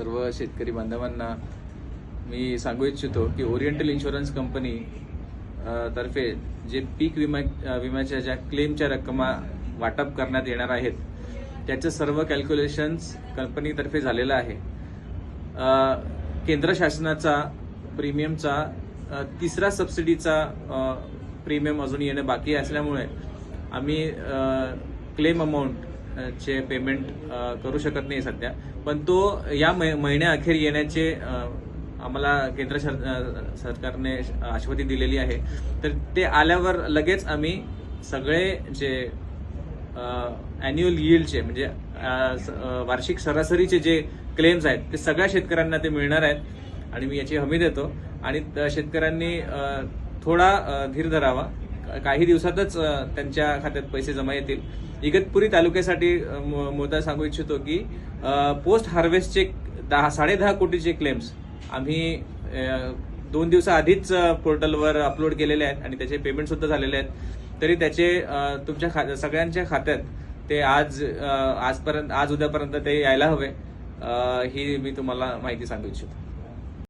सर्व शेतकरी बांधवांना मी सांगू इच्छितो की ओरिएंटल इन्शुरन्स कंपनी तर्फे जे पीक विमा विम्याच्या ज्या क्लेमच्या रक्कमा वाटप करण्यात येणार आहेत त्याचं सर्व कॅल्क्युलेशन्स कंपनीतर्फे झालेलं आहे. केंद्र शासनाचा प्रीमियमचा तिसरा सबसिडीचा प्रीमियम अजून येणं बाकी असल्यामुळे आम्ही क्लेम अमाऊंट चे पेमेंट करू शकत नाही सध्या. पण तो या महिन्याअखेर येण्याचे आम्हाला केंद्र सर- सरकारने आश्वाती दिलेली आहे. तर ते आल्यावर लगेच आम्ही सगळे जे अॅन्युअल यील्डचे म्हणजे वार्षिक सरासरीचे जे क्लेम्स आहेत ते सगळ्या शेतकऱ्यांना ते मिळणार आहेत. आणि मी याची हमी देतो. आणि शेतकऱ्यांनी थोडा धीर धरावा. काही दिवसातच त्यांच्या खात्यात पैसे जमा येतील. इगतपुरी तालुक्यासाठी मु- मुद्दा सांगू इच्छितो की पोस्ट हार्वेस्टचे दहा साडे दहा कोटीचे क्लेम्स आम्ही दोन दिवसाआधीच पोर्टलवर अपलोड केलेले आहेत आणि त्याचे पेमेंट सुद्धा झालेले आहेत. तरी त्याचे तुमच्या खा सगळ्यांच्या खात्यात ते आज आजपर्यंत आज उद्यापर्यंत ते यायला हवे. ही मी तुम्हाला माहिती सांगू इच्छितो.